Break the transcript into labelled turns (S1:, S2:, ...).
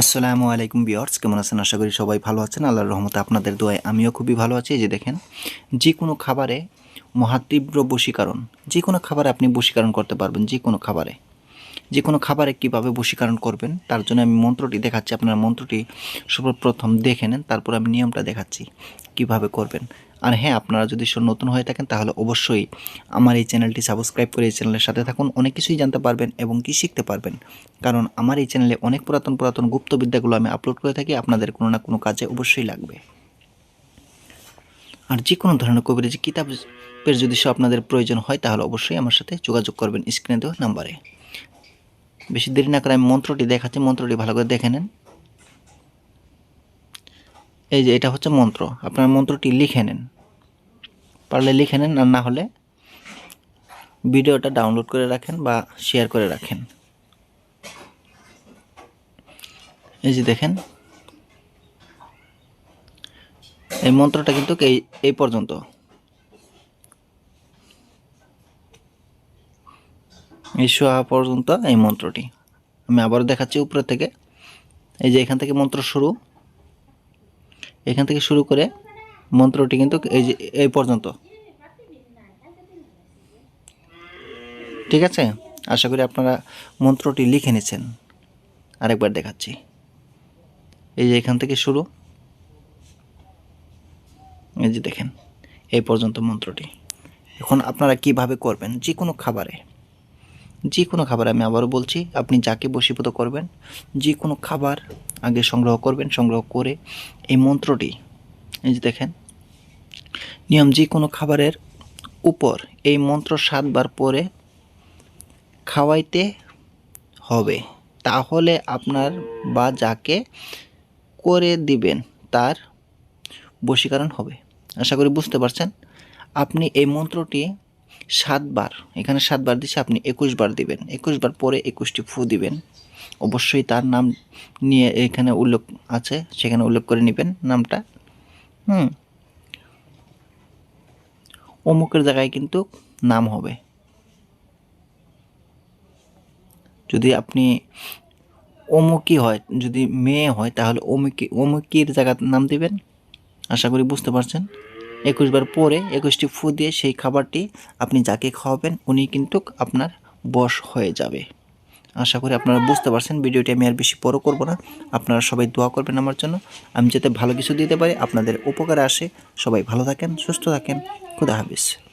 S1: আসসালামু আলাইকুম বিয়ার্স কেমন আছেন? আশা করি সবাই ভালো আছেন। আল্লাহর রহমতে আপনাদের দোয়ায় আমিও খুবই ভালো আছি। এই যে দেখেন, যে কোনো খাবারে মহাতীব্র বশীকরণ, যে কোনো খাবারে আপনি বশীকরণ করতে পারবেন, যে কোনো খাবারে। যে কোনো খাবারে কীভাবে বশীকরণ করবেন, তার জন্য আমি মন্ত্রটি দেখাচ্ছি। আপনারা মন্ত্রটি সর্বপ্রথম দেখে নেন, তারপর আমি নিয়মটা দেখাচ্ছি কীভাবে করবেন। আর হ্যাঁ আপনারা যদি নতুন হয়ে থাকেন, তাহলে অবশ্যই আমার এই চ্যানেলটি সাবস্ক্রাইব করে এই চ্যানেলের সাথে থাকুন, অনেক কিছুই জানতে পারবেন এবং কি শিখতে পারবেন। কারণ আমার এই চ্যানেলে অনেক পুরাতন পুরাতন গুপ্তবিদ্যাগুলো আমি আপলোড করে থাকি, আপনাদের কোনো না কোনো কাজে অবশ্যই লাগবে। আর যে কোনো ধরনের কবিরাজি, কিতাবের যদি সব আপনাদের প্রয়োজন হয়, তাহলে অবশ্যই আমার সাথে যোগাযোগ করবেন স্ক্রিনে দেওয়া নাম্বারে। বেশি দেরি না করে আমি মন্ত্রটি দেখাচ্ছি, মন্ত্রটি ভালো করে দেখে নেন। এই যে এটা হচ্ছে মন্ত্র, আপনার মন্ত্রটি লিখে নেন। পারলে লিখে নেন, আর না হলে ভিডিওটা ডাউনলোড করে রাখেন বা শেয়ার করে রাখেন। এই যে দেখেন, এই মন্ত্রটা কিন্তু এই এই পর্যন্ত। এই শোয়া পর্যন্ত এই মন্ত্রটি। আমি আবার দেখাচ্ছি উপরে থেকে। এই যে এখান থেকে মন্ত্র শুরু। এখান থেকে শুরু করে মন্ত্রটি কিন্তু এই যে এই পর্যন্ত। ঠিক আছে? আশা করি আপনারা মন্ত্রটি লিখে নিয়েছেন। আরেকবার দেখাচ্ছি। এই যে এখান থেকে শুরু। এই যে দেখেন, এই পর্যন্ত মন্ত্রটি। এখন আপনারা কীভাবে করবেন? যে কোনো খাবারে। যে কোনো খাবার আমি আবারও বলছি, আপনি যাকে বশীভূত করবেন যে কোনো খাবার আগে সংগ্রহ করবেন, সংগ্রহ করে এই মন্ত্রটি, এই যে দেখেন, নিয়ম যে কোনো খাবারের উপর এই মন্ত্র সাতবার পরে খাওয়াইতে হবে। তাহলে আপনার বা যাকে করে দিবেন তার বশীকরণ হবে। আশা করি বুঝতে পারছেন? আপনি এই মন্ত্রটি সাতবার, এখানে সাতবার দিচ্ছে আপনি একুশ বার দিবেন। একুশ বার পরে একুশটি ফু দিবেন। অবশ্যই তার নাম নিয়ে এখানে উল্লেখ আছে, সেখানে উল্লেখ করে নেবেন নামটা। হুম। অমুকের জায়গায় কিন্তু নাম হবে। যদি আপনি অমুকি হয়, যদি মেয়ে হয়, তাহলে অমুকি, অমুকির জায়গার নাম দিবেন। আশা করি বুঝতে পারছেন। একুশ বার পরে একুশটি ফু দিয়ে সেই খাবারটি আপনি যাকে খাওয়াবেন, উনি কিন্তু আপনার বশ হয়ে যাবে। আশা করি আপনারা বুঝতে পারছেন, ভিডিওটি আমি আর বেশি বড় করব না। আপনারা সবাই দোয়া করবেন আমার জন্য। আমি যাতে ভালো কিছু দিতে পারি, আপনাদের উপকারে আসে। সবাই ভালো থাকেন, সুস্থ থাকেন। খুদা হাফিজ।